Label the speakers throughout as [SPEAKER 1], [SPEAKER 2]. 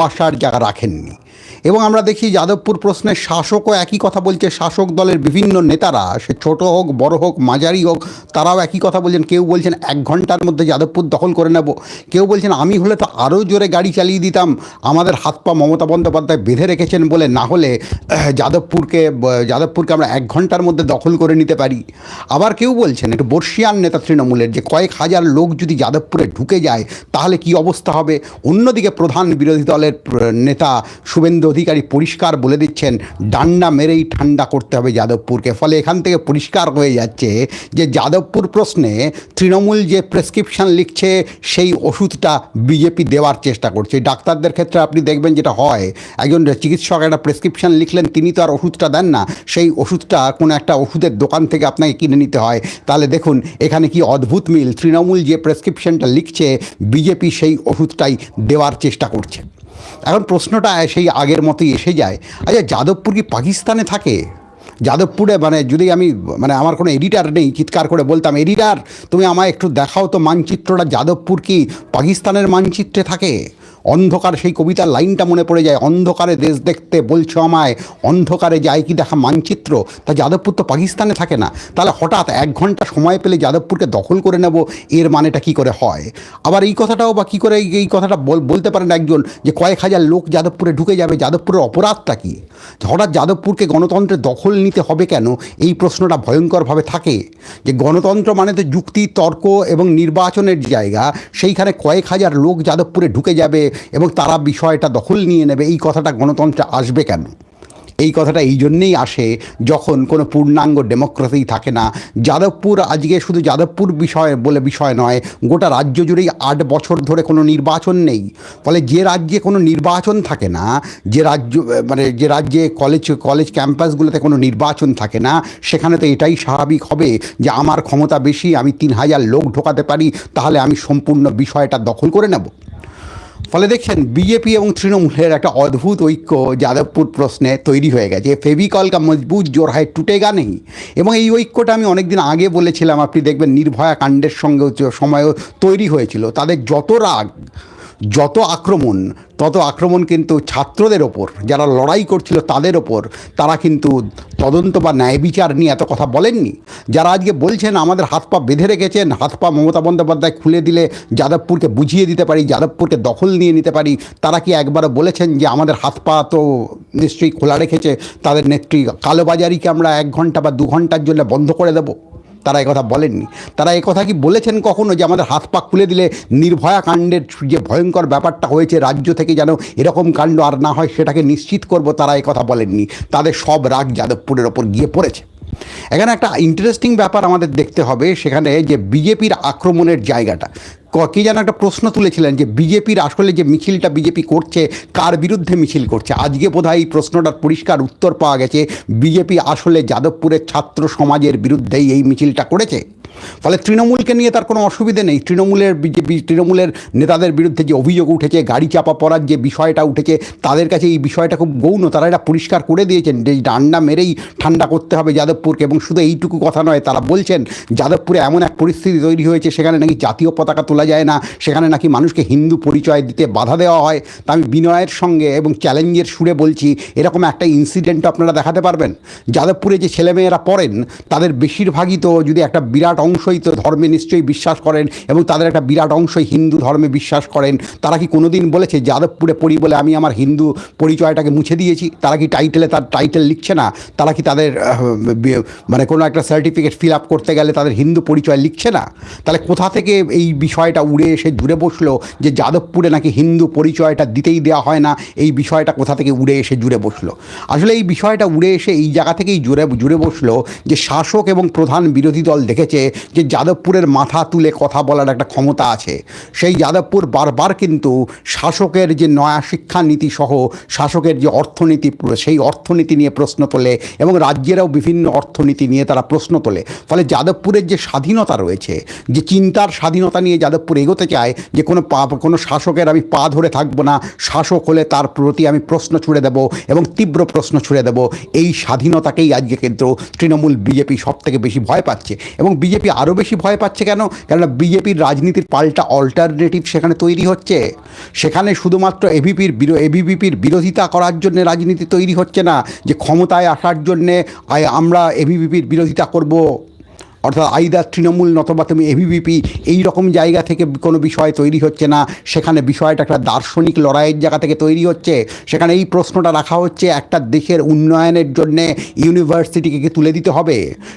[SPEAKER 1] আসার জায়গা রাখেননি। এবং আমরা দেখি যাদবপুর প্রশ্নে শাসকও একই কথা বলছে। শাসক দলের বিভিন্ন নেতারা, সে ছোট হোক, বড় হোক, মাঝারি হোক, তারাও একই কথা বলছেন। কেউ বলছেন এক ঘণ্টার মধ্যে যাদবপুর দখল করে নেব। কেউ বলছেন আমি হলে তো আরও জোরে গাড়ি চালিয়ে দিতাম। আমাদের হাত পা মমতা বন্দ্যোপাধ্যায় বেঁধে রেখেছেন বলে না হলে যাদবপুরকে যাদবপুরকে আমরা এক ঘণ্টার মধ্যে দখল করে নিতে পারি। আবার কেউ বলছেন, একটু বর্ষিয়ান নেতা তৃণমূলের যে কয়েক হাজার লোক যদি যাদবপুরে ঢুকে যায়, তাহলে কি অবস্থা হবে? অন্যদিকে প্রধান বিরোধী দলের নেতা নেতা শুভেন্দু অধিকারী পরিষ্কার বলে দিচ্ছেন, ডান্ডা মেরেই ঠান্ডা করতে হবে যাদবপুরকে। ফলে এখান থেকে পরিষ্কার হয়ে যাচ্ছে যে যাদবপুর প্রশ্নে তৃণমূল যে প্রেসক্রিপশন লিখছে, সেই ওষুধটা বিজেপি দেওয়ার চেষ্টা করছে। ডাক্তারদের ক্ষেত্রে আপনি দেখবেন যেটা হয়, একজন চিকিৎসক একটা প্রেসক্রিপশন লিখলেন, তিনি তো আর ওষুধটা দেন না, সেই ওষুধটা কোনো একটা ওষুধের দোকান থেকে আপনাকে কিনে নিতে হয়। তাহলে দেখুন, এখানে কি অদ্ভুত মিল, তৃণমূল যে প্রেসক্রিপশনটা লিখছে, বিজেপি সেই ওষুধটাই দেওয়ার চেষ্টা করছে। এখন প্রশ্নটা সেই আগের মতোই এসে যায়। আচ্ছা যাদবপুর কি পাকিস্তানে থাকে? যাদবপুরে মানে যদি আমি মানে আমার কোনো এডিটার নেই, চিৎকার করে বলতাম, এডিটার, তুমি আমায় একটু দেখাও তো মানচিত্রটা, যাদবপুর কি পাকিস্তানের মানচিত্রে থাকে? অন্ধকার, সেই কবিতার লাইনটা মনে পড়ে যায়, অন্ধকারে দেশ দেখতে বলছো আমায়, অন্ধকারে যায় কি দেখা মানচিত্র? তা যাদবপুর তো পাকিস্তানে থাকে না। তাহলে হঠাৎ এক ঘণ্টা সময় পেলে যাদবপুরকে দখল করে নেব, এর মানেটা কি করে হয়? আবার এই কথাটাও বা কী করে এই- কথাটা বল- বলতে পারেন একজন যে কয়েক হাজার লোক যাদবপুরে ঢুকে যাবে, যাদবপুরের অপরাধটা কী? হঠাৎ যাদবপুরকে গণতন্ত্রের দখল নিতে হবে কেন? এই প্রশ্নটা ভয়ঙ্করভাবে থাকে। যে গণতন্ত্র মানে তো যুক্তি, তর্ক এবং নির্বাচনের জায়গা। সেইখানে কয়েক হাজার লোক যাদবপুরে ঢুকে যাবে এবং তারা বিষয়টা দখল নিয়ে নেবে, এই কথাটা গণতন্ত্রে আসবে কেন? এই কথাটা এই জন্যেই আসে যখন কোনো পূর্ণাঙ্গ ডেমোক্রেসি থাকে না। যাদবপুর আজকে শুধু যাদবপুর বিষয় বলে বিষয় নয়, গোটা রাজ্য জুড়েই আট বছর ধরে কোনো নির্বাচন নেই। ফলে যে রাজ্যে কোনো নির্বাচন থাকে না, যে রাজ্য মানে যে রাজ্যে কলেজ কলেজ ক্যাম্পাসগুলোতে কোনো নির্বাচন থাকে না, সেখানে তো এটাই স্বাভাবিক হবে যে আমার ক্ষমতা বেশি, আমি তিন হাজার লোক ঢোকাতে পারি, তাহলে আমি সম্পূর্ণ বিষয়টা দখল করে নেব। ফলে দেখছেন বিজেপি এবং তৃণমূলের একটা অদ্ভুত ঐক্য যাদবপুর প্রশ্নে তৈরি হয়ে গেছে। ফেভিকল কা মজবুত জোর হয়, টুটেগা নেই। এবং এই ঐক্যটা আমি অনেকদিন আগে বলেছিলাম, আপনি দেখবেন নির্ভয়া কাণ্ডের সঙ্গে সময়ও তৈরি হয়েছিল। তাদের যত রাগ যত আক্রমণ, তত আক্রমণ কিন্তু ছাত্রদের ওপর, যারা লড়াই করছিল তাদের ওপর, তারা কিন্তু তদন্ত বা ন্যায় বিচার নিয়ে এত কথা বলেননি। যারা আজকে বলছেন, আমাদের হাত পা বেঁধে রেখেছেন, হাত পা মমতা বন্দ্যোপাধ্যায় খুলে দিলে যাদবপুরকে বুঝিয়ে দিতে পারি, যাদবপুরকে দখল নিয়ে নিতে পারি, তারা কি একবারও বলেছেন যে, আমাদের হাত পা তো নিশ্চয়ই খোলা রেখেছে, তাদের নেত্রী কালোবাজারিকে আমরা এক ঘণ্টা বা দু ঘণ্টার জন্য বন্ধ করে দেবো? তারা একথা বলেননি। তারা কথা কি বলেছেন কখনো যে আমাদের হাত পা খুলে দিলে নির্ভয়া কাণ্ডের যে ভয়ঙ্কর ব্যাপারটা হয়েছে রাজ্য থেকে যেন এরকম কাণ্ড আর না হয় সেটাকে নিশ্চিত করব তারা কথা বলেননি। তাদের সব রাগ যাদবপুরের ওপর গিয়ে পড়েছে। এখানে একটা ইন্টারেস্টিং ব্যাপার আমাদের দেখতে হবে, সেখানে যে বিজেপির আক্রমণের জায়গাটা। ক- যেন একটা প্রশ্ন তুলেছিলেন যে বিজেপির আসলে যে মিছিলটা বিজেপি করছে, কার বিরুদ্ধে মিছিল করছে? আজকে বোধহয় এই প্রশ্নটার পরিষ্কার উত্তর পাওয়া গেছে, বিজেপি আসলে যাদবপুরের ছাত্র সমাজের বিরুদ্ধেই এই মিছিলটা করেছে। ফলে তৃণমূলকে নিয়ে তার কোনো অসুবিধে নেই। তৃণমূলের বিজেপি, তৃণমূলের নেতাদের বিরুদ্ধে যে অভিযোগ উঠেছে, গাড়ি চাপা পড়ার যে বিষয়টা উঠেছে, তাদের কাছে এই বিষয়টা খুব গৌণ। তারা এটা পরিষ্কার করে দিয়েছেন যে ডান্ডা মেরেই ঠান্ডা করতে হবে যাদবপুরকে এবং শুধু এইটুকু কথা নয়, তারা বলছেন, যাদবপুরে এমন এক পরিস্থিতি তৈরি হয়েছে, সেখানে নাকি জাতীয় পতাকা তোলা যায় না। সেখানে নাকি মানুষকে হিন্দু পরিচয় দিতে বাধা দেওয়া হয়। তা আমি বিনয়ের সঙ্গে এবং চ্যালেঞ্জের সুরে বলছি, এরকম একটা ইনসিডেন্ট আপনারা দেখাতে পারবেন। যাদবপুরে যে ছেলেমেয়েরা পড়েন, তাদের বেশিরভাগই তো যদি একটা বিরাট অংশই তো ধর্মে নিশ্চয়ই বিশ্বাস করেন এবং তাদের একটা বিরাট অংশই হিন্দু ধর্মে বিশ্বাস করেন, তারা কি কোনোদিন বলেছে, যাদবপুরে পড়ি বলে আমি আমার হিন্দু পরিচয়টাকে মুছে দিয়েছি তারা কি টাইটেলে তার টাইটেল লিখছে না? তারা কি তাদের মানে কোনো একটা সার্টিফিকেট ফিল আপ করতে গেলে তাদের হিন্দু পরিচয় লিখছে না? তাহলে কোথা থেকে এই বিষয়টা উড়ে এসে জুড়ে বসল যে যাদবপুরে নাকি হিন্দু পরিচয়টা দিতেই দেওয়া হয় না, এই বিষয়টা কোথা থেকে উড়ে এসে জুড়ে বসল? আসলে এই বিষয়টা উড়ে এসে এই জায়গা থেকেই জুড়ে জুড়ে বসল যে শাসক এবং প্রধান বিরোধী দল দেখেছে যে যাদবপুরের মাথা তুলে কথা বলার একটা ক্ষমতা আছে। সেই যাদবপুর বারবার কিন্তু শাসকের যে নয়া শিক্ষানীতি সহ শাসকের যে অর্থনীতি, সেই অর্থনীতি নিয়ে প্রশ্ন তোলে এবং রাজ্যেরাও বিভিন্ন অর্থনীতি নিয়ে তারা প্রশ্ন তোলে। ফলে যাদবপুরের যে স্বাধীনতা রয়েছে, যে চিন্তার স্বাধীনতা নিয়ে যাদব যাদবপুর এগোতে চায় যে কোনো পা কোনো শাসকের আমি পা ধরে থাকব না। শাসক হলে তার প্রতি আমি প্রশ্ন ছুড়ে দেব এবং তীব্র প্রশ্ন ছুড়ে দেব। এই স্বাধীনতাকেই আজকে কিন্তু তৃণমূল বিজেপি সব থেকে বেশি ভয় পাচ্ছে এবং বিজেপি আরও বেশি ভয় পাচ্ছে কেন? কেননা বিজেপির রাজনীতির পাল্টা অল্টারনেটিভ সেখানে তৈরি হচ্ছে। সেখানে শুধুমাত্র এবিপির এবিভিপির বিরোধিতা করার জন্য রাজনীতি তৈরি হচ্ছে না। যে ক্ষমতায় আসার জন্যে আমরা এবিভিপির বিরোধিতা করব। অর্থাৎ আইদার তৃণমূল নতবা তুমি এবিভিপি এই রকম জায়গা থেকে কোনো বিষয় তৈরি হচ্ছে না। সেখানে বিষয়টা একটা দার্শনিক লড়াইয়ের জায়গা থেকে তৈরি হচ্ছে। সেখানে এই প্রশ্নটা রাখা হচ্ছে, একটা দেশের উন্নয়নের জন্যে ইউনিভার্সিটিকে কি তুলে দিতে হবে?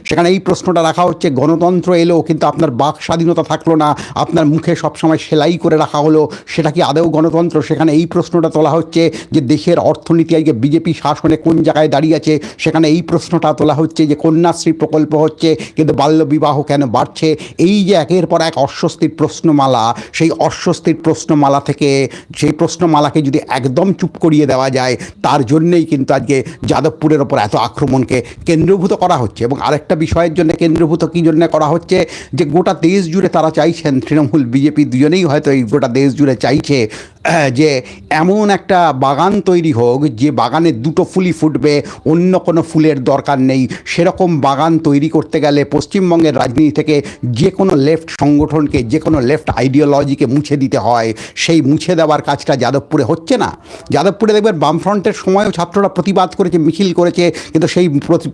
[SPEAKER 1] সেখানে এই প্রশ্নটা রাখা হচ্ছে, গণতন্ত্র এলো, কিন্তু আপনার বাক স্বাধীনতা থাকল না। আপনার মুখে সবসময় সেলাই করে রাখা হলো, সেটা কি আদৌ গণতন্ত্র? সেখানে এই প্রশ্নটা তোলা হচ্ছে যে দেশের অর্থনীতি আজকে বিজেপি শাসনে কোন জায়গায় দাঁড়িয়ে আছে? সেখানে এই প্রশ্নটা তোলা হচ্ছে যে কন্যাশ্রী প্রকল্প হচ্ছে, কিন্তু বাল্যবিবাহ কেন বাড়ছে? এই যে একের পর এক অস্বস্তির প্রশ্নমালা, সেই অস্বস্তির প্রশ্নমালা থেকে সেই প্রশ্নমালাকে যদি একদম চুপ করিয়ে দেওয়া যায়, তার জন্যেই কিন্তু আজকে যাদবপুরের ওপর এত আক্রমণকে কেন্দ্রভূত করা হচ্ছে। এবং আরেকটা বিষয়ের জন্য কেন্দ্রীভূত কী জন্য করা হচ্ছে? যে গোটা দেশ জুড়ে তারা চাইছেন, তৃণমূল, বিজেপি দুজনেই হয়তো এই গোটা দেশ জুড়ে চাইছে, যে এমন একটা বাগান তৈরি হোক, যে বাগানে দুটো ফুলই ফুটবে, অন্য কোনো ফুলের দরকার নেই। সেরকম বাগান তৈরি করতে গেলে পশ্চিমবঙ্গের রাজনীতি থেকে যে কোনো লেফট সংগঠনকে, যে কোনো লেফট আইডিওলজিকে মুছে দিতে হয়। সেই মুছে দেওয়ার কাজটা যাদবপুরে হচ্ছে না। যাদবপুরে দেখবেন বামফ্রন্টের সময়ও ছাত্ররা প্রতিবাদ করেছে, মিছিল করেছে, কিন্তু সেই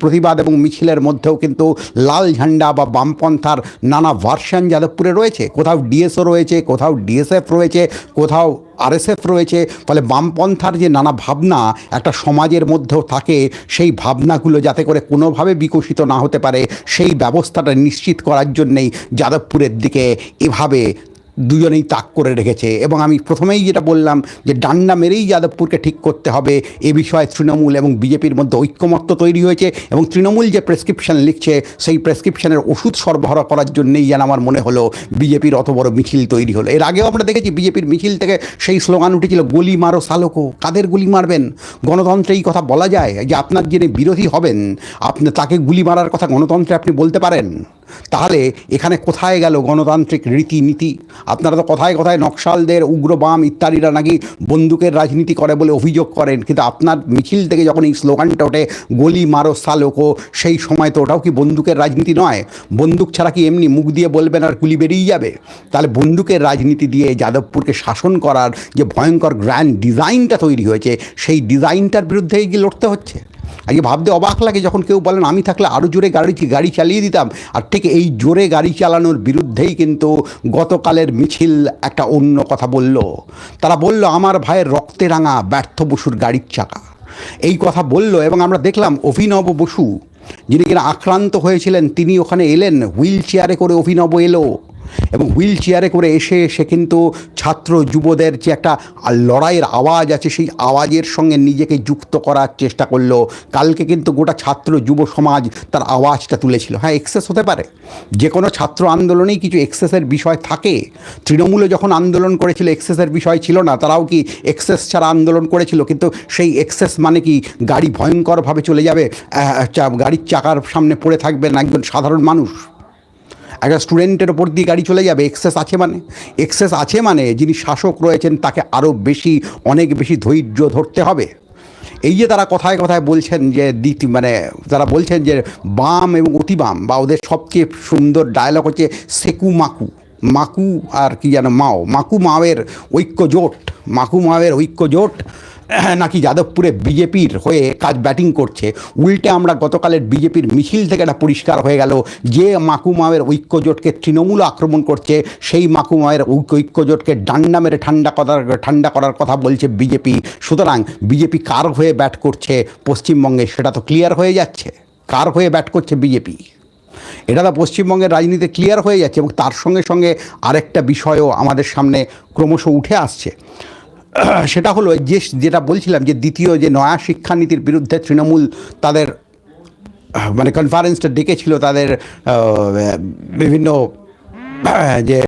[SPEAKER 1] প্রতিবাদ এবং মিছিলের মধ্যেও কিন্তু লাল ঝান্ডা বা বামপন্থার নানা ভার্সান যাদবপুরে রয়েছে। কোথাও ডিএসও রয়েছে, কোথাও ডিএসএফ রয়েছে, কোথাও আরএসএফ রয়েছে, ফলে বামপন্থার যে নানা ভাবনা একটা সমাজের মধ্যেও থাকে, সেই ভাবনাগুলো যাতে করে কোনোভাবে বিকশিত না হতে পারে, সেই ব্যবস্থাটা নিশ্চিত করার জন্যেই যাদবপুরের দিকে এভাবে দুজনেই তাক করে রেখেছে। এবং আমি প্রথমেই যেটা বললাম যে ডান্ডা মেরেই যাদবপুরকে ঠিক করতে হবে, এ বিষয়ে তৃণমূল এবং বিজেপির মধ্যে ঐক্যমত্য তৈরি হয়েছে এবং তৃণমূল যে প্রেসক্রিপশন লিখছে, সেই প্রেসক্রিপশনের ওষুধ সরবরাহ করার জন্যেই যেন আমার মনে হলো বিজেপির অত বড় মিছিল তৈরি হলো। এর আগেও আমরা দেখেছি বিজেপির মিছিল থেকে সেই স্লোগান উঠেছিল, গুলি মারো সালোকো কাদের গুলি মারবেন? গণতন্ত্রে এই কথা বলা যায় যে আপনার যিনি বিরোধী হবেন, আপনি তাকে গুলি মারার কথা গণতন্ত্রে আপনি বলতে পারেন? তাহলে এখানে কোথায় গেল গণতান্ত্রিক রীতিনীতি? আপনারা তো কথায় কথায় নকশালদের, উগ্রবাম ইত্যাদিরা নাকি বন্দুকের রাজনীতি করে বলে অভিযোগ করেন। কিন্তু আপনার মিছিল থেকে যখন এই স্লোগানটা ওঠে, গলি মারো সালোকো সেই সময় তো ওটাও কি বন্দুকের রাজনীতি নয়? বন্দুক ছাড়া কি এমনি মুখ দিয়ে বলবেন আর গুলি বেরিয়ে যাবে? তাহলে বন্দুকের রাজনীতি দিয়ে যাদবপুরকে শাসন করার যে ভয়ঙ্কর গ্র্যান্ড ডিজাইনটা তৈরি হয়েছে, সেই ডিজাইনটার বিরুদ্ধেই গিয়ে লড়তে হচ্ছে? আজকে ভাবতে অবাক লাগে যখন কেউ বলেন, আমি থাকলে আরও জোরে গাড়ি গাড়ি চালিয়ে দিতাম। আর ঠিক এই জোরে গাড়ি চালানোর বিরুদ্ধেই কিন্তু গতকালের মিছিল একটা অন্য কথা বলল। তারা বলল, আমার ভাইয়ের রক্তে রাঙা ব্যর্থ বসুর গাড়ির চাকা। এই কথা বলল এবং আমরা দেখলাম অভিনব বসু, যিনি কিনা আক্রান্ত হয়েছিলেন, তিনি ওখানে এলেন, হুইল চেয়ারে করে অভিনব এলো। এবং হুইল চেয়ারে করে এসে সে কিন্তু ছাত্র যুবদের যে একটা লড়াইয়ের আওয়াজ আছে, সেই আওয়াজের সঙ্গে নিজেকে যুক্ত করার চেষ্টা করল। কালকে কিন্তু গোটা ছাত্র যুব সমাজ তার আওয়াজটা তুলেছিল। হ্যাঁ এক্সেস হতে পারে। যে কোনো ছাত্র আন্দোলনেই কিছু এক্সেসের বিষয় থাকে। তৃণমূলে যখন আন্দোলন করেছিল এক্সেসের বিষয় ছিল না, তারাও কি এক্সেস ছাড়া আন্দোলন করেছিল? কিন্তু সেই এক্সেস মানে কি গাড়ি ভয়ঙ্করভাবে চলে যাবে গাড়ির চাকার সামনে পড়ে থাকবেন একজন সাধারণ মানুষ? একটা স্টুডেন্টের ওপর দিয়ে গাড়ি চলে যাবে এক্সেস আছে মানে। এক্সেস আছে মানে যিনি শাসক রয়েছেন, তাকে আরও বেশি, অনেক বেশি ধৈর্য ধরতে হবে। এই যে তারা কথায় কথায় বলছেন যে দ্বিতীয় মানে তারা বলছেন যে বাম এবং অতি বাম বা ওদের সবচেয়ে সুন্দর ডায়লগ হচ্ছে সেকু মাকু। মাকু আর কি যেন মাও। মাকু মাওয়ের ঐক্য জোট মাকু মাওয়ের ঐক্য জোট নাকি যাদবপুরে বিজেপির হয়ে কাজ ব্যাটিং করছে, উল্টে আমরা গতকালের বিজেপির মিছিল থেকে এটা পরিষ্কার হয়ে গেল যে মাকুমাওয়ের ঐক্যজোটকে তৃণমূল আক্রমণ করছে, সেই মাকুমাওয়ের ঐক্য ঐক্যজোটকে ডান্ডা মেরে ঠান্ডা করার ঠান্ডা করার কথা বলছে বিজেপি। সুতরাং বিজেপি কার হয়ে ব্যাট করছে পশ্চিমবঙ্গে সেটা তো ক্লিয়ার হয়ে যাচ্ছে। কার হয়ে ব্যাট করছে বিজেপি? এটা তো পশ্চিমবঙ্গের রাজনীতি ক্লিয়ার হয়ে যাচ্ছে এবং তার সঙ্গে সঙ্গে আরেকটা বিষয়ও আমাদের সামনে ক্রমশ উঠে আসছে। সেটা হলো যে, যেটা বলছিলাম যে, দ্বিতীয় যে নয়া শিক্ষানীতির বিরুদ্ধে তৃণমূল তাদের মানে কনফারেন্সটা ডেকেছিল তাদের বিভিন্ন যে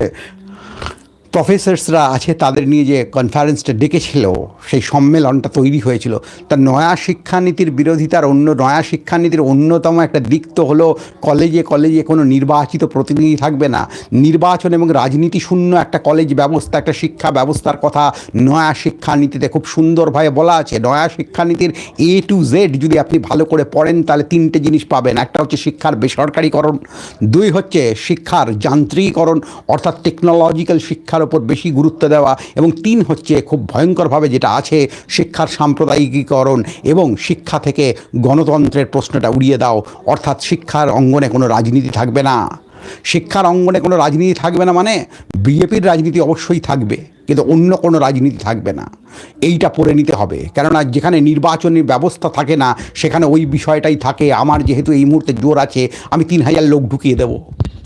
[SPEAKER 1] প্রফেসরসরা আছে তাদের নিয়ে যে কনফারেন্সটা ডেকেছিল, সেই সম্মেলনটা তৈরি হয়েছিল। তা নয়া শিক্ষানীতির বিরোধিতার অন্য, নয়া শিক্ষানীতির অন্যতম একটা দিক তো হলো কলেজে কলেজে কোনো নির্বাচিত প্রতিনিধি থাকবে না। নির্বাচন এবং রাজনীতি শূন্য একটা কলেজ ব্যবস্থা, একটা শিক্ষা ব্যবস্থার কথা নয়া শিক্ষানীতিতে খুব সুন্দরভাবে বলা আছে। নয়া শিক্ষানীতির এ টু জেড যদি আপনি ভালো করে পড়েন, তাহলে তিনটে জিনিস পাবেন। একটা হচ্ছে শিক্ষার বেসরকারীকরণ, দুই হচ্ছে শিক্ষার যান্ত্রিকীকরণ, অর্থাৎ টেকনোলজিক্যাল শিক্ষার ওপর বেশি গুরুত্ব দেওয়া এবং তিন হচ্ছে খুব ভয়ঙ্করভাবে যেটা আছে, শিক্ষার সাম্প্রদায়িকীকরণ এবং শিক্ষা থেকে গণতন্ত্রের প্রশ্নটা উড়িয়ে দাও। অর্থাৎ শিক্ষার অঙ্গনে কোনো রাজনীতি থাকবে না। শিক্ষার অঙ্গনে কোনো রাজনীতি থাকবে না মানে বিজেপির রাজনীতি অবশ্যই থাকবে, কিন্তু অন্য কোনো রাজনীতি থাকবে না। এইটা পড়ে নিতে হবে। কেননা যেখানে নির্বাচনী ব্যবস্থা থাকে না, সেখানে ওই বিষয়টাই থাকে। আমার যেহেতু এই মুহূর্তে জোর আছে, আমি তিন হাজার লোক ঢুকিয়ে দেবো।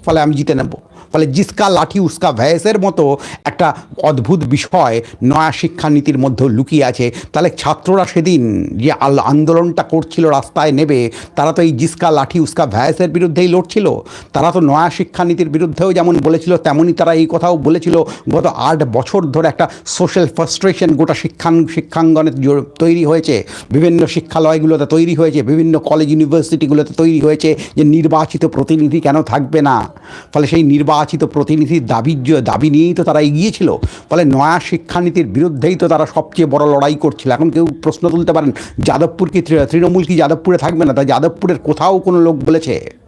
[SPEAKER 1] ফলে আমি জিতে নেব। ফলে জিসকা, লাঠি, উস্কা ভ্যাসের মতো একটা অদ্ভুত বিষয় নয়া শিক্ষানীতির মধ্যে লুকিয়ে আছে। তাহলে ছাত্ররা সেদিন যে আন্দোলনটা করছিল, রাস্তায় নেবে, তারা তো এই জিসকা, লাঠি, উস্কা ভ্যাসের বিরুদ্ধেই লড়ছিল। তারা তো নয়া শিক্ষানীতির বিরুদ্ধেও যেমন বলেছিল, তেমনই তারা এই কথাও বলেছিল। গত আট বছর ধরে একটা সোশ্যাল ফ্রাস্ট্রেশন গোটা শিক্ষাং শিক্ষাঙ্গনে তৈরি হয়েছে। বিভিন্ন শিক্ষালয়গুলোতে তৈরি হয়েছে, বিভিন্ন কলেজ ইউনিভার্সিটিগুলোতে তৈরি হয়েছে যে নির্বাচিত প্রতিনিধি কেন থাকবে না? ফলে সেই নির্বাচিত প্রতিনিধির দাবির জ- দাবি নিয়েই তো তারা এগিয়েছিল। ফলে নয়া শিক্ষানীতির বিরুদ্ধেই তো তারা সবচেয়ে বড় লড়াই করছিল। এখন কেউ প্রশ্ন তুলতে পারেন, যাদবপুর কি তৃণমূল কি যাদবপুরে থাকবে না? তা যাদবপুরের কোথাও কোনো লোক বলেছে?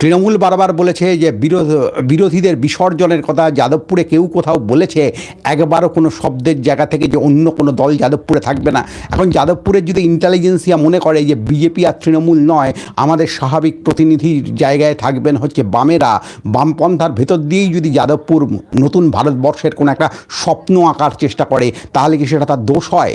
[SPEAKER 1] তৃণমূল বারবার বলেছে যে বিরোধ, বিরোধীদের বিসর্জনের কথা যাদবপুরে কেউ কোথাও বলেছে। একবারও কোনো শব্দের জায়গা থেকে যে অন্য কোনো দল যাদবপুরে থাকবে না। এখন যাদবপুরের যদি ইন্টেলিজেন্সিয়া মনে করে যে বিজেপি আর তৃণমূল নয়, আমাদের স্বাভাবিক প্রতিনিধির জায়গায় থাকবেন হচ্ছে বামেরা। বামপন্থার ভেতর দিয়েই যদি যাদবপুর নতুন ভারতবর্ষের কোনো একটা স্বপ্ন আঁকার চেষ্টা করে, তাহলে কি সেটা তার দোষ হয়?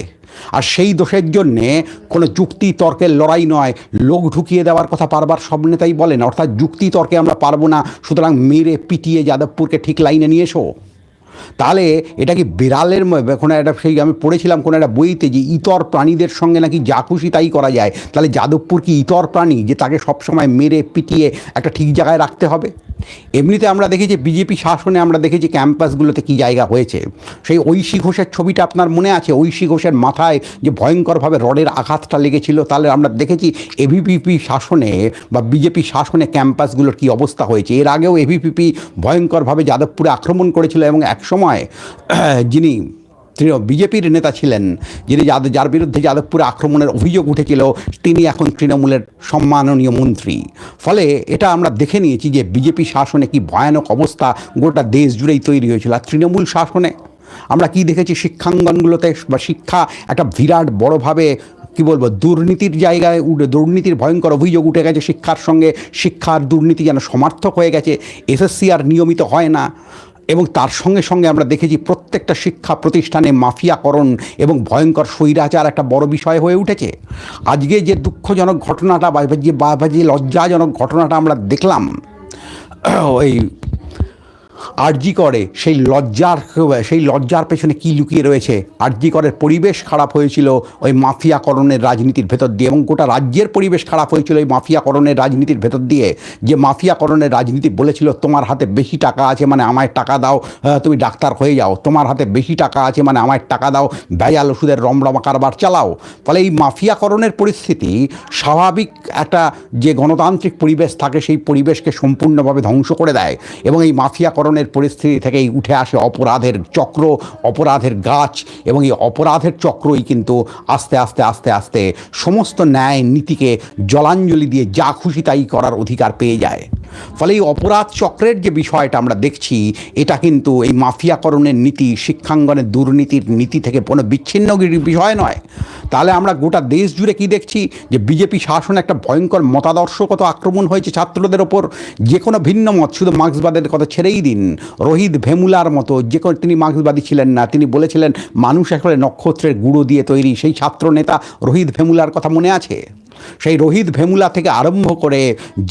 [SPEAKER 1] আর সেই দোষের জন্যে কোনো যুক্তি তর্কের লড়াই নয়। লোক ঢুকিয়ে দেওয়ার কথা পারবার সব নেতাই বলেন, অর্থাৎ যুক্তি তর্কে আমরা পারব না। সুতরাং মেরে পিটিয়ে যাদবপুরকে ঠিক লাইনে নিয়ে এসো। তাহলে এটা কি বিড়ালের কোনো একটা সেই আমি পড়েছিলাম কোনো একটা বইতে যে ইতর প্রাণীদের সঙ্গে নাকি যা খুশি তাই করা যায়, তাহলে যাদবপুর কি ইতর প্রাণী যে তাকে সবসময় মেরে, পিটিয়ে একটা ঠিক জায়গায় রাখতে হবে? এমনিতে আমরা দেখেছি বিজেপি শাসনে আমরা দেখেছি ক্যাম্পাসগুলোতে কী জায়গা হয়েছে। সেই ঐশী ঘোষের ছবিটা আপনার মনে আছে? ঐশী ঘোষের মাথায় যে ভয়ঙ্করভাবে রডের আঘাতটা লেগেছিল, তাহলে আমরা দেখেছি এভিপিপি শাসনে বা বিজেপি শাসনে ক্যাম্পাসগুলোর কী অবস্থা হয়েছে? এর আগেও এভিপিপি ভয়ঙ্করভাবে যাদবপুরে আক্রমণ করেছিল এবং একসময় যিনি বিজেপির নেতা ছিলেন, যিনি যাদ- যার বিরুদ্ধে যাদবপুরে আক্রমণের অভিযোগ উঠেছিল, তিনি এখন তৃণমূলের সম্মাননীয় মন্ত্রী। ফলে এটা আমরা দেখে নিয়েছি যে বিজেপি শাসনে কি ভয়ানক অবস্থা, গোটা দেশ জুড়েই তৈরি হয়েছিল। আর তৃণমূল শাসনে আমরা কি দেখেছি, শিক্ষাঙ্গনগুলোতে বা শিক্ষা একটা বিরাট বড়োভাবে, কি বলব, দুর্নীতির জায়গায় উঠে, দুর্নীতির ভয়ঙ্কর অভিযোগ উঠে গেছে শিক্ষার সঙ্গে। শিক্ষার দুর্নীতি যেন সমার্থক হয়ে গেছে, এসএসসি আর নিয়মিত হয় না। এবং তার সঙ্গে সঙ্গে আমরা দেখেছি প্রত্যেকটা শিক্ষা প্রতিষ্ঠানে মাফিয়াকরণ এবং ভয়ঙ্কর স্বৈরাচার একটা বড় বিষয় হয়ে উঠেছে। আজকে যে দুঃখজনক ঘটনাটা বা যে লজ্জাজনক ঘটনাটা আমরা দেখলাম, ওই আরজি করে, সেই লজ্জার সেই লজ্জার পেছনে কি লুকিয়ে রয়েছে? আরজি করের পরিবেশ খারাপ হয়েছিল ওই মাফিয়াকরণের রাজনীতির ভেতর দিয়ে, এবং গোটা রাজ্যের পরিবেশ খারাপ হয়েছিল ওই মাফিয়াকরণের রাজনীতির ভেতর দিয়ে। যে মাফিয়াকরণের রাজনীতি বলেছিল, তোমার হাতে বেশি টাকা আছে মানে আমায় টাকা দাও তুমি ডাক্তার হয়ে যাও। তোমার হাতে বেশি টাকা আছে মানে আমায় টাকা দাও, ভেজাল ওষুধের রমরমা কারবার চালাও। ফলে এই মাফিয়াকরণের পরিস্থিতি স্বাভাবিক একটা যে গণতান্ত্রিক পরিবেশ থাকে, সেই পরিবেশকে সম্পূর্ণভাবে ধ্বংস করে দেয়। এবং এই মাফিয়াকরণের পরিস্থিতি থেকেই উঠে আসে অপরাধের চক্র, অপরাধের গাছ এবং এই অপরাধের চক্রই কিন্তু আস্তে আস্তে আস্তে আস্তে সমস্ত ন্যায় নীতিকে জলাঞ্জলি দিয়ে যা খুশি তাই করার অধিকার পেয়ে যায়। ফলে এই অপরাধ চক্রের যে বিষয়টা আমরা দেখছি, এটা কিন্তু এই মাফিয়াকরণের নীতি, শিক্ষাঙ্গনের দুর্নীতির নীতি থেকে কোনো বিচ্ছিন্ন বিষয় নয়। তাহলে আমরা গোটা দেশ জুড়ে কি দেখছি? যে বিজেপি শাসন একটা ভয়ঙ্কর মতাদর্শগত আক্রমণ হয়েছে ছাত্রদের ওপর। যে কোনো ভিন্ন মত, শুধু মার্ক্সবাদের কথা ছেড়েই দিন। রোহিত ভেমুলার মতো, যে তিনি মার্ক্সবাদী ছিলেন না, তিনি বলেছিলেন, মানুষ আসলে নক্ষত্রের গুঁড়ো দিয়ে তৈরি, সেই ছাত্র নেতা রোহিত ভেমুলার কথা মনে আছে? সেই রোহিত ভেমুলা থেকে আরম্ভ করে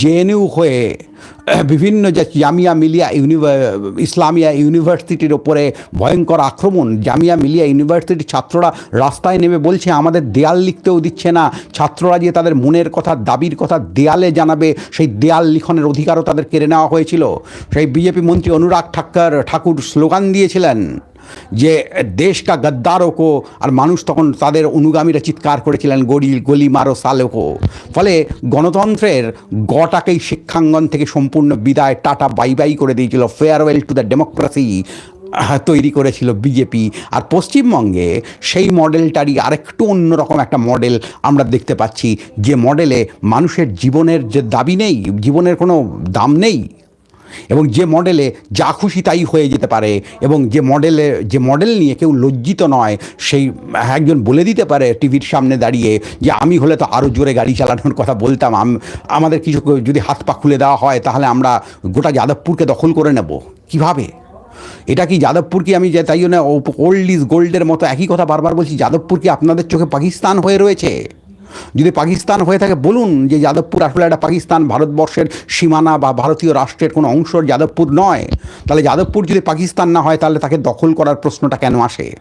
[SPEAKER 1] জেএনইউ হয়ে বিভিন্ন যে জামিয়া মিলিয়া ইউনিভার, ইসলামিয়া ইউনিভার্সিটির ওপরে ভয়ঙ্কর আক্রমণ, জামিয়া মিলিয়া ইউনিভার্সিটির ছাত্ররা রাস্তায় নেমে বলছে, আমাদের দেয়াল লিখতেও দিচ্ছে না। ছাত্ররা যে তাদের মনের কথা, দাবির কথা দেয়ালে জানাবে, সেই দেয়াল লিখনের অধিকারও তাদের কেড়ে নেওয়া হয়েছিল। সেই বিজেপি মন্ত্রী অনুরাগ ঠাক্কর ঠাকুর স্লোগান দিয়েছিলেন যে দেশ কা গদ্দারও কো আর মানুষ তখন তাদের অনুগামীরা চিৎকার করেছিলেন গলি গলি মারো, সালেকো। ফলে গণতন্ত্রের গটাকেই শিক্ষাঙ্গন থেকে সম্পূর্ণ বিদায় টাটা, বাই বাই করে দিয়েছিল ফেয়ারওয়েল টু দ্য ডেমোক্রেসি তৈরি করেছিল বিজেপি আর পশ্চিমবঙ্গে সেই মডেলটারই আরেকটু অন্যরকম একটা মডেল আমরা দেখতে পাচ্ছি, যে মডেলে মানুষের জীবনের যে দাবি নেই, জীবনের কোনো দাম নেই এবং যে মডেলে যা খুশি তাই হয়ে যেতে পারে এবং যে মডেলে যে মডেল নিয়ে কেউ লজ্জিত নয়, সেই একজন বলে দিতে পারে টিভির সামনে দাঁড়িয়ে যে আমি হলে তো আরও জোরে গাড়ি চালানোর কথা বলতাম, আম- আমাদের কিছু যদি হাত পা খুলে দেওয়া হয় তাহলে আমরা গোটা যাদবপুরকে দখল করে নেব। কীভাবে? এটা কি যাদবপুর কি আমি তাই জন্য ওল্ড ইজ গোল্ডের মতো একই কথা বারবার বলছি, যাদবপুর কি আপনাদের চোখে পাকিস্তান হয়ে রয়েছে? যদি পাকিস্তান হয়ে থাকে, বলুন যে যাদবপুর আসলে একটা পাকিস্তান ভারতবর্ষের সীমানা বা ভারতীয় রাষ্ট্রের কোনো অংশ যাদবপুর নয়। তাহলে যাদবপুর যদি পাকিস্তান না হয়, তাহলে তাকে দখল করার প্রশ্নটা কেন আসে?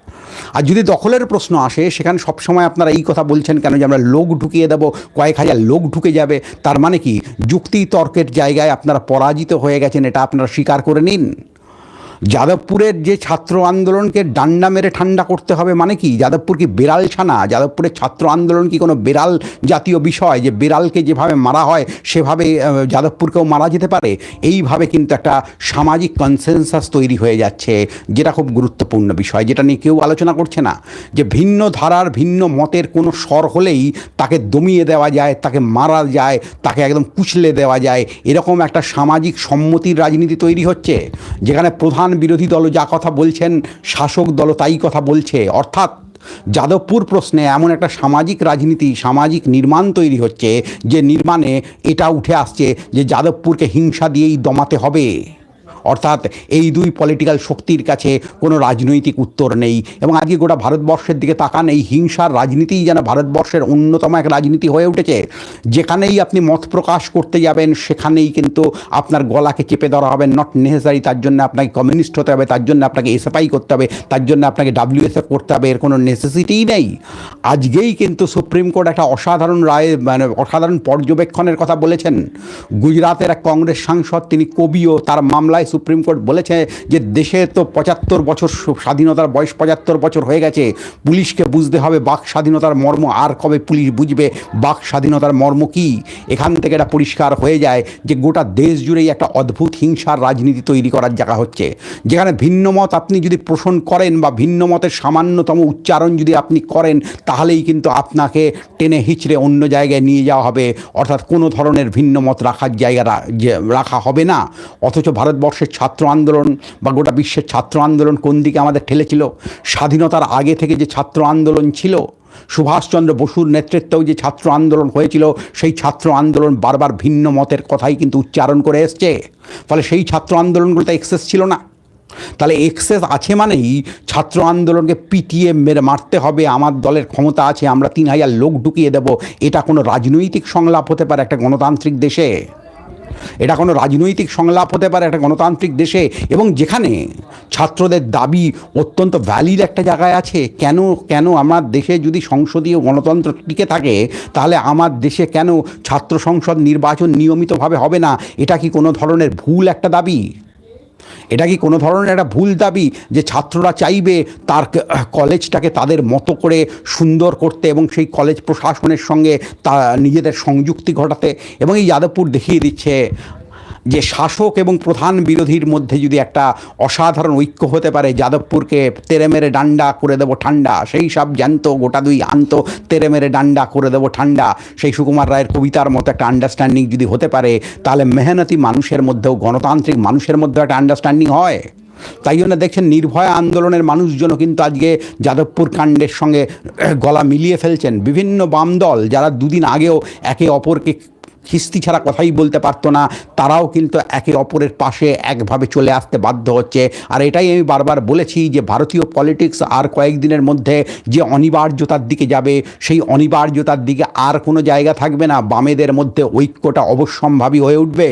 [SPEAKER 1] আর যদি দখলের প্রশ্ন আসে, সেখানে সবসময় আপনারা এই কথা বলছেন কেন যে আমরা লোক ঢুকিয়ে দেবো, কয়েক হাজার লোক ঢুকে যাবে। তার মানে কি? যুক্তি তর্কের জায়গায় আপনারা পরাজিত হয়ে গেছেন, এটা আপনারা স্বীকার করে নিন। যাদবপুরের যে ছাত্র আন্দোলনকে ডান্ডা মেরে ঠান্ডা করতে হবে মানে কি? যাদবপুর কি বেড়াল ছানা? যাদবপুরের ছাত্র আন্দোলন কি কোনো বেড়াল জাতীয় বিষয়? যে বেড়ালকে যেভাবে মারা হয়, সেভাবে যাদবপুরকেও মারা যেতে পারে? এইভাবে কিন্তু একটা সামাজিক কনসেনসাস তৈরি হয়ে যাচ্ছে, যেটা খুব গুরুত্বপূর্ণ বিষয়, যেটা নিয়ে কেউ আলোচনা করছে না। যে ভিন্ন ধারার, ভিন্ন মতের কোনো স্বর হলেই তাকে দমিয়ে দেওয়া যায়, তাকে মারা যায়, তাকে একদম কুচলে দেওয়া যায়, এরকম একটা সামাজিক সম্মতির রাজনীতি তৈরি হচ্ছে, যেখানে প্রধান বিরোধী দল যা কথা বলছেন, শাসক দল তাই কথা বলছে। অর্থাৎ যাদবপুর প্রশ্নে এমন একটা সামাজিক রাজনীতি, সামাজিক নির্মাণ তৈরি হচ্ছে, যে নির্মাণে এটা উঠে আসছে যে যাদবপুরকে হিংসা দিয়েই দমাতে হবে। অর্থাৎ এই দুই পলিটিক্যাল শক্তির কাছে কোনো রাজনৈতিক উত্তর নেই। এবং আজকে গোটা ভারতবর্ষের দিকে তাকান, এই হিংসার রাজনীতিই যেন ভারতবর্ষের অন্যতম এক রাজনীতি হয়ে উঠেছে। যেখানেই আপনি মত প্রকাশ করতে যাবেন, সেখানেই কিন্তু আপনার গলাকে চেপে ধরা হবে। নট নেসেসারি তার জন্য আপনাকে কমিউনিস্ট হতে হবে, তার জন্য আপনাকে এসএফআই করতে হবে, তার জন্য আপনাকে ডাব্লিউএসএফ করতে হবে, এর কোনো নেসেসিটিই নেই। আজকেই কিন্তু সুপ্রিম কোর্ট একটা অসাধারণ রায় মানে অসাধারণ পর্যবেক্ষণের কথা বলেছেন। গুজরাতের এক কংগ্রেস সাংসদ, তিনি কবিও তার মামলায় সুপ্রিম কোর্ট বলেছে যে দেশে তো পঁচাত্তর বছর স্বাধীনতার বয়স পঁচাত্তর বছর হয়ে গেছে। পুলিশকে বুঝতে হবে বাক স্বাধীনতার মর্ম আর কবে পুলিশ বুঝবে বাক স্বাধীনতার মর্ম কী? এখান থেকে এটা পরিষ্কার হয়ে যায় যে গোটা দেশ জুড়েই একটা অদ্ভুত হিংসার রাজনীতি তৈরি করার জায়গা হচ্ছে। যেখানে ভিন্ন মত আপনি যদি পোষণ করেন বা ভিন্ন মতের সামান্যতম উচ্চারণ যদি আপনি করেন, তাহলেই কিন্তু আপনাকে টেনে হিচড়ে অন্য জায়গায় নিয়ে যাওয়া হবে। অর্থাৎ কোনো ধরনের ভিন্ন মত রাখার জায়গা রাখা হবে না। অথচ ভারতবর্ষের ছাত্র আন্দোলন বা গোটা বিশ্বের ছাত্র আন্দোলন কোন দিকে আমাদের ঠেলেছিল? স্বাধীনতার আগে থেকে যে ছাত্র আন্দোলন ছিল, সুভাষচন্দ্র বসুর নেতৃত্বেও যে ছাত্র আন্দোলন হয়েছিল, সেই ছাত্র আন্দোলন বারবার ভিন্ন মতের কথাই কিন্তু উচ্চারণ করে এসছে। ফলে সেই ছাত্র আন্দোলনগুলোতে এক্সেস ছিল না। তাহলে এক্সেস আছে মানেই ছাত্র আন্দোলনকে পিটিয়ে মেরে মারতে হবে, আমার দলের ক্ষমতা আছে, আমরা তিন হাজার লোক ঢুকিয়ে দেব, এটা কোনো রাজনৈতিক সংলাপ হতে পারে একটা গণতান্ত্রিক দেশে। এটা কোনো রাজনৈতিক সংলাপ হতে পারে একটা গণতান্ত্রিক দেশে। এবং যেখানে ছাত্রদের দাবি অত্যন্ত ভ্যালিড একটা জায়গায় আছে, কেন কেন আমার দেশে যদি সংসদীয় গণতন্ত্র টিকে থাকে, তাহলে আমার দেশে কেন ছাত্র সংসদ নির্বাচন নিয়মিতভাবে হবে না? এটা কি কোনো ধরনের ভুল একটা দাবি? এটা কি কোনো ধরনের একটা ভুল দাবি যে ছাত্ররা চাইবে তার কলেজটাকে তাদের মতো করে সুন্দর করতে এবং সেই কলেজ প্রশাসনের সঙ্গে তা নিজেদের সংযুক্তি ঘটাতে? এবং এই যাদবপুর দেখিয়ে দিচ্ছে যে শাসক এবং প্রধান বিরোধীর মধ্যে যদি একটা অসাধারণ ঐক্য হতে পারে, যাদবপুরকে তেরে মেরে ডান্ডা করে দেবো ঠান্ডা, সেই সব জ্যান্ত গোটা দুই আন্ত তেরে মেরে ডান্ডা করে দেবো ঠান্ডা, সেই সুকুমার রায়ের কবিতার মতো একটা আন্ডারস্ট্যান্ডিং যদি হতে পারে, তাহলে মেহনতি মানুষের মধ্যেও, গণতান্ত্রিক মানুষের মধ্যেও একটা আন্ডারস্ট্যান্ডিং হয়। তাই জন্য দেখছেন নির্ভয়া আন্দোলনের মানুষজনও কিন্তু আজকে যাদবপুর কাণ্ডের সঙ্গে গলা মিলিয়ে ফেলছেন। বিভিন্ন বাম দল যারা দুদিন আগেও একে অপরকে খিস্তি ছাড়া কথাই বলতে পারতো না। তারাও কিন্তু একে অপরের পাশে একভাবে চলে আসতে বাধ্য হচ্ছে। আর এটাই আমি বারবার বলেছি যে ভারতীয় পলিটিক্স আর কয়েকদিনের মধ্যে যে অনিবার্যতার দিকে যাবে, সেই অনিবার্যতার দিকে আর কোনো জায়গা থাকবে না। বামেদের মধ্যে ঐক্যটা অবশ্যম্ভাবী হয়ে উঠবে।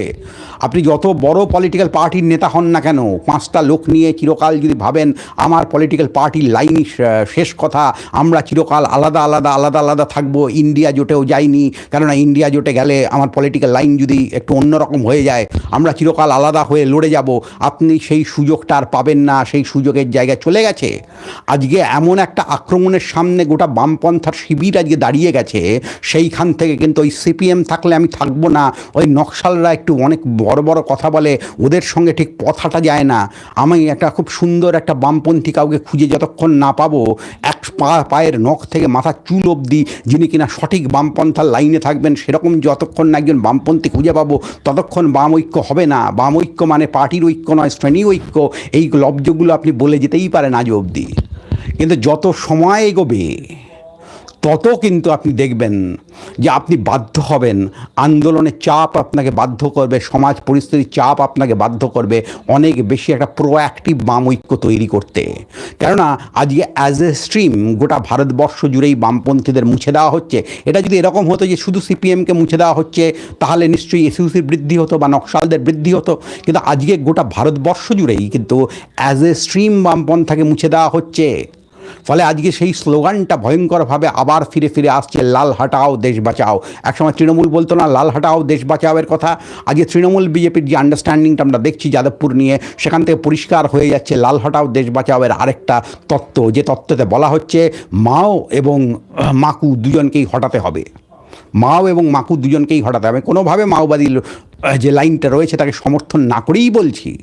[SPEAKER 1] আপনি যত বড় পলিটিক্যাল পার্টির নেতা হন না কেন, পাঁচটা লোক নিয়ে চিরকাল যদি ভাবেন, আমার পলিটিক্যাল পার্টির লাইনই শেষ কথা, আমরা চিরকাল আলাদা আলাদা আলাদা আলাদা থাকব। ইন্ডিয়া জোটেও যাইনি। কেননা ইন্ডিয়া জোটে গেলে আমার পলিটিক্যাল লাইন যদি একটু অন্যরকম হয়ে যায়, আমরা চিরকাল আলাদা হয়ে লড়ে যাব, আপনি সেই সুযোগটা আর পাবেন না, সেই সুযোগের জায়গায় চলে গেছে। আজকে এমন একটা আক্রমণের সামনে গোটা বামপন্থার শিবির আজকে দাঁড়িয়ে গেছে, সেইখান থেকে কিন্তু ওই সিপিএম থাকলে আমি থাকব না, ওই নকশালরা একটু অনেক বড় বড় কথা বলে, ওদের সঙ্গে ঠিক কথাটা যায় না। আমি একটা খুব সুন্দর একটা বামপন্থী কাউকে খুঁজে যতক্ষণ না পাবো, এক পা, পায়ের নখ থেকে মাথার চুল অবধি যিনি কিনা সঠিক বামপন্থার লাইনে থাকবেন, সেরকম যতক্ষণ না একজন বামপন্থী খুঁজে পাবো, ততক্ষণ বাম ঐক্য হবে না। বাম ঐক্য মানে পার্টির ঐক্য নয়, শ্রেণি ঐক্য। এই লব্জগুলো আপনি বলে যেতেই পারেন আজ অবধি। কিন্তু যত সময় এগোবে তত কিন্তু আপনি দেখবেন যে আপনি বাধ্য হবেন। আন্দোলনের চাপ আপনাকে বাধ্য করবে, সমাজ পরিস্থিতির চাপ আপনাকে বাধ্য করবে অনেক বেশি একটা প্রোঅ্যাক্টিভ বাম ঐক্য তৈরি করতে। কেননা আজকে অ্যাজ এ স্ট্রিম গোটা ভারতবর্ষ জুড়েই বামপন্থীদের মুছে দেওয়া হচ্ছে। এটা যদি এরকম হতো যে শুধু সিপিএমকে মুছে দেওয়া হচ্ছে, তাহলে নিশ্চয়ই এসইউসির বৃদ্ধি হতো বা নকশালদের বৃদ্ধি হতো। কিন্তু আজকে গোটা ভারতবর্ষ জুড়েই কিন্তু অ্যাজ এ স্ট্রিম বামপন্থাকে মুছে দেওয়া হচ্ছে। ফলে আজকে সেই স্লোগানটা ভয়ঙ্করভাবে আবার ফিরে ফিরে আসছে, লাল হাটাও দেশ বাঁচাও। একসময় তৃণমূল বলতো না, লাল হাটাও দেশ বাঁচাওয়ের কথা। আজকে তৃণমূল বিজেপির যে আন্ডারস্ট্যান্ডিংটা আমরা দেখছি যাদবপুর নিয়ে, সেখান থেকে পরিষ্কার হয়ে যাচ্ছে লাল হাটাও দেশ বাঁচাওয়ের আরেকটা তত্ত্ব। যে তত্ত্বতে বলা হচ্ছে, মাও এবং মাকু দুজনকেই হটাতে হবে। মাও এবং মাকু দুজনকেই হটাতে হবে। কোনোভাবে মাওবাদী যে লাইনটা রয়েছে, তাকে সমর্থন না করেই বলছি।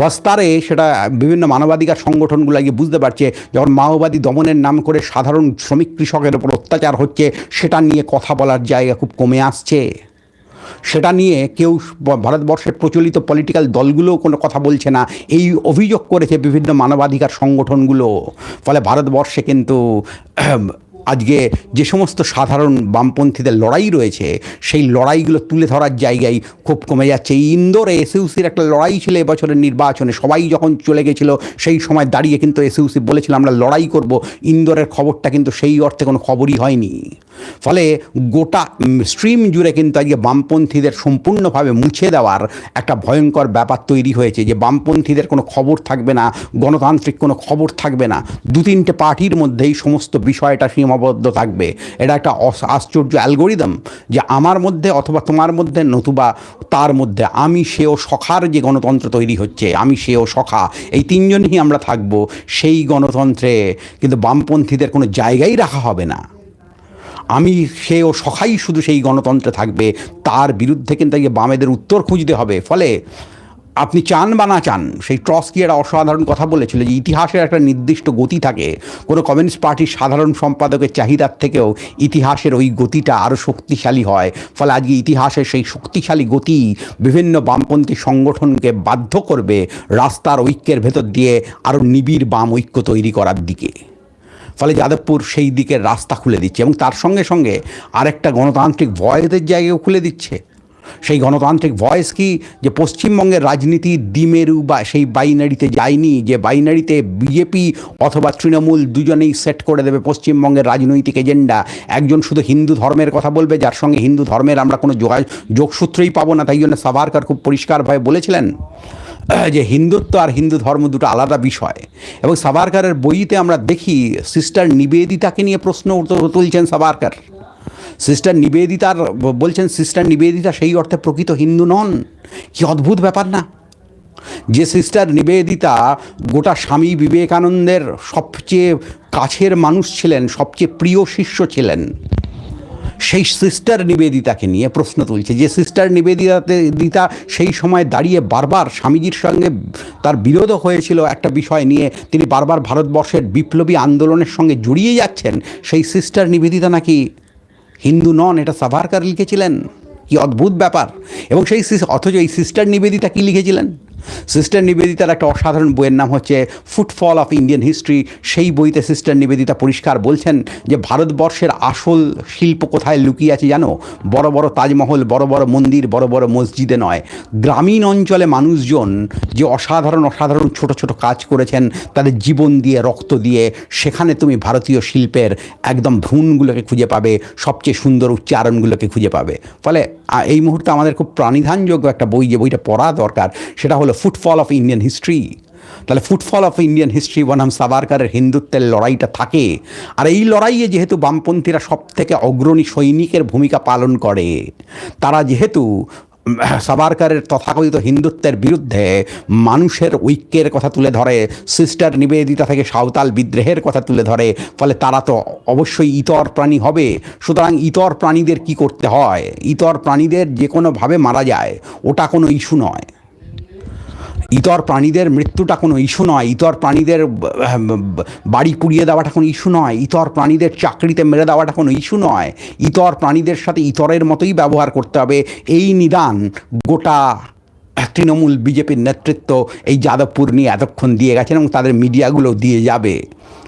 [SPEAKER 1] বস্তারে সেটা বিভিন্ন মানবাধিকার সংগঠনগুলো গিয়ে বুঝতে পারছে, যখন মাওবাদী দমনের নাম করে সাধারণ শ্রমিক কৃষকের ওপর অত্যাচার হচ্ছে, সেটা নিয়ে কথা বলার জায়গা খুব কমে আসছে। সেটা নিয়ে কেউ ভারতবর্ষের প্রচলিত পলিটিক্যাল দলগুলোও কোনো কথা বলছে না, এই অভিযোগ করেছে বিভিন্ন মানবাধিকার সংগঠনগুলো। ফলে ভারতবর্ষে কিন্তু আজকে যে সমস্ত সাধারণ বামপন্থীদের লড়াই রয়েছে, সেই লড়াইগুলো তুলে ধরার জায়গায় খুব কমে যাচ্ছে। ইন্দোরে এসইউসির একটা লড়াই ছিল এবছরের নির্বাচনে। সবাই যখন চলে গেছিল, সেই সময় দাঁড়িয়ে কিন্তু এসইউসি বলেছিল, আমরা লড়াই করব। ইন্দোরের খবরটা কিন্তু সেই অর্থে কোনো খবরই হয়নি। ফলে গোটা স্ট্রিম জুড়ে কিন্তু আজকে বামপন্থীদের সম্পূর্ণভাবে মুছে দেওয়ার একটা ভয়ঙ্কর ব্যাপার তৈরি হয়েছে যে বামপন্থীদের কোনো খবর থাকবে না, গণতান্ত্রিক কোনো খবর থাকবে না। দু তিনটে পার্টির মধ্যেই সমস্ত বিষয়টা সীমাবদ্ধ থাকবে। এটা একটা আশ্চর্য অ্যালগোরিদম যে আমার মধ্যে অথবা তোমার মধ্যে নতুবা তার মধ্যে আমি সেও সখার যে গণতন্ত্র তৈরি হচ্ছে, আমি সেও সখা, এই তিনজনই আমরা থাকব সেই গণতন্ত্রে। কিন্তু বামপন্থীদের কোনো জায়গাই রাখা হবে না। আমি সে ও সখাই শুধু সেই গণতন্ত্রে থাকবে, তার বিরুদ্ধে কিন্তু বামেদের উত্তর খুঁজতে হবে। ফলে আপনি চান বা না চান, সেই ট্রস্কি একটা অসাধারণ কথা বলেছিল যে ইতিহাসের একটা নির্দিষ্ট গতি থাকে। কোনো কমিউনিস্ট পার্টির সাধারণ সম্পাদকের চাহিদার থেকেও ইতিহাসের ওই গতিটা আরও শক্তিশালী হয়। ফলে আজকে ইতিহাসের সেই শক্তিশালী গতি বিভিন্ন বামপন্থী সংগঠনকে বাধ্য করবে রাস্তার ঐক্যের ভেতর দিয়ে আরও নিবিড় বাম ঐক্য তৈরি করার দিকে। ফলে যাদবপুর সেই দিকের রাস্তা খুলে দিচ্ছে এবং তার সঙ্গে সঙ্গে আরেকটা গণতান্ত্রিক ভয়েদের জায়গাও খুলে দিচ্ছে। সেই গণতান্ত্রিক ভয়েস কি? যে পশ্চিমবঙ্গের রাজনীতি দ্বিমেরু বা সেই বাইনারিতে যায়নি, যে বাইনারিতে বিজেপি অথবা তৃণমূল দুজনেই সেট করে দেবে পশ্চিমবঙ্গের রাজনৈতিক এজেন্ডা একজন শুধু হিন্দু ধর্মের কথা বলবে, যার সঙ্গে হিন্দু ধর্মের আমরা কোনো যোগা যোগসূত্রই পাবো না, তাই জন্য সাভারকার খুব পরিষ্কারভাবে বলেছিলেন, যে হিন্দুত্ব আর হিন্দু ধর্ম দুটো আলাদা বিষয়। এবং সাভারকারের বইতে আমরা দেখি সিস্টার নিবেদিতাকে নিয়ে প্রশ্ন তুলছেন সাভারকার। সিস্টার নিবেদিতার বলছেন সিস্টার নিবেদিতা সেই অর্থে প্রকৃত হিন্দু নন। কি অদ্ভুত ব্যাপার না? যে সিস্টার নিবেদিতা গোটা স্বামী বিবেকানন্দের সবচেয়ে কাছের মানুষ ছিলেন, সবচেয়ে প্রিয় শিষ্য ছিলেন, সেই সিস্টার নিবেদিতাকে নিয়ে প্রশ্ন তুলছে। যে সিস্টার নিবেদিতাতে দিতা সেই সময় দাঁড়িয়ে বারবার স্বামীজির সঙ্গে তার বিরোধ হয়েছিল একটা বিষয় নিয়ে। তিনি বারবার ভারতবর্ষের বিপ্লবী আন্দোলনের সঙ্গে জড়িয়ে যাচ্ছেন। সেই সিস্টার নিবেদিতা নাকি হিন্দু নন, এটা সাভারকার লিখেছিলেন। কি অদ্ভুত ব্যাপার। এবং সেই অথচ এই সিস্টার নিবেদিতা কি লিখেছিলেন? সিস্টার নিবেদিতার একটা অসাধারণ বইয়ের নাম হচ্ছে ফুটফল অফ ইন্ডিয়ান হিস্ট্রি সেই বইতে সিস্টার নিবেদিতা পরিষ্কার বলছেন যে ভারতবর্ষের আসল শিল্প কোথায় লুকিয়ে আছে জানো? বড় বড় তাজমহল, বড় বড় মন্দির, বড় বড় মসজিদে নয়। গ্রামীণ অঞ্চলে মানুষজন যে অসাধারণ অসাধারণ ছোট ছোট কাজ করেছেন, তাদের জীবন দিয়ে, রক্ত দিয়ে, সেখানে তুমি ভারতীয় শিল্পের একদম ভ্রূণগুলোকে খুঁজে পাবে, সবচেয়ে সুন্দর উচ্চারণগুলোকে খুঁজে পাবে। ফলে এই মুহূর্তে আমাদের খুব প্রাণিধানযোগ্য একটা বই যে বইটা পড়া দরকার, সেটা হলো ফুটফল অফ ইন্ডিয়ান হিস্ট্রি তাহলে ফুটফল অফ ইন্ডিয়ান হিস্ট্রি বনাম সাবারকারের হিন্দুত্বের লড়াইটা থাকে আর এই লড়াইয়ে যেহেতু বামপন্থীরা সব থেকে অগ্রণী সৈনিকের ভূমিকা পালন করে তারা যেহেতু সাবারকারের তথাকথিত হিন্দুত্বের বিরুদ্ধে মানুষের ঐক্যের কথা তুলে ধরে সিস্টার নিবেদিতা থেকে সাঁওতাল বিদ্রোহের কথা তুলে ধরে ফলে তারা তো অবশ্যই ইতর প্রাণী হবে সুতরাং ইতর প্রাণীদের কি করতে হয় ইতর প্রাণীদের যে কোনোভাবে মারা যায় ওটা কোনো ইস্যু নয় ইতর প্রাণীদের মৃত্যুটা কোনো ইস্যু নয়, ইতর প্রাণীদের বাড়ি পুড়িয়ে দেওয়াটা কোনো ইস্যু নয়, ইতর প্রাণীদের চাকরিতে মেরে দেওয়াটা কোনো ইস্যু নয়, ইতর প্রাণীদের সাথে ইতরের মতোই ব্যবহার করতে হবে। এই নিদান গোটা তৃণমূল বিজেপির নেতৃত্ব এই যাদবপুর নিয়ে এতক্ষণ দিয়ে গেছেন এবং তাদের মিডিয়াগুলো দিয়ে যাবে।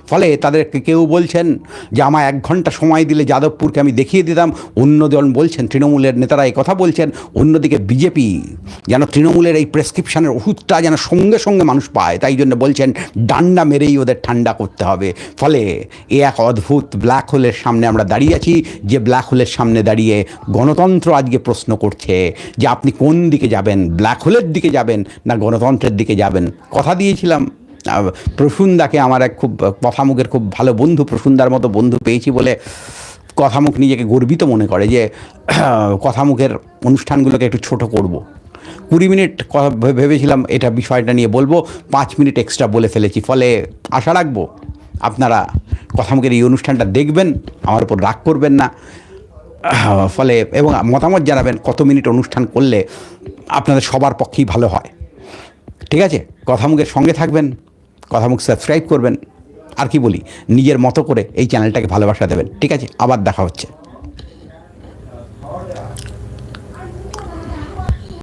[SPEAKER 1] ফলে তাদেরকে কেউ বলছেন যে আমায় এক ঘণ্টা সময় দিলে যাদবপুরকে আমি দেখিয়ে দিতাম। অন্যজন বলছেন, তৃণমূলের নেতারা এই কথা বলছেন, অন্যদিকে বিজেপি যেন তৃণমূলের এই প্রেসক্রিপশনের ওষুধটা যেন সঙ্গে সঙ্গে মানুষ পায়, তাই জন্য বলছেন, ডান্ডা মেরেই ওদের ঠান্ডা করতে হবে। ফলে এ এক অদ্ভুত ব্ল্যাক হোলের সামনে আমরা দাঁড়িয়ে আছি, যে ব্ল্যাক হোলের সামনে দাঁড়িয়ে গণতন্ত্র আজকে প্রশ্ন করছে যে আপনি কোন দিকে যাবেন ব্ল্যাক হোলের দিকে যাবেন না গণতন্ত্রের দিকে যাবেন? কথা দিয়েছিলাম। প্রসূনদাকে আমার এক খুব কথামুখের খুব ভালো বন্ধু, প্রসূনদার মতো বন্ধু পেয়েছি বলে কথামুখ নিজেকে গর্বিত মনে করে যে কথামুখের অনুষ্ঠানগুলোকে একটু ছোট করব। কুড়ি মিনিট ভেবেছিলাম এটা বিষয়টা নিয়ে বলব, পাঁচ মিনিট এক্সট্রা বলে ফেলেছি, ফলে আশা রাখব আপনারা কথামুখের এই অনুষ্ঠানটা দেখবেন, আমার উপর রাগ করবেন না। ফলে এবং মতামত জানাবেন কত মিনিট অনুষ্ঠান করলে আপনাদের সবার পক্ষেই ভালো হয়। ঠিক আছে? কথামুখের সঙ্গে থাকবেন। কথামুখ সাবস্ক্রাইব করবেন। আর কি বলি, নিজের মতো করে এই চ্যানেলটাকে ভালোবাসা দেবেন। ঠিক আছে, আবার দেখা হচ্ছে।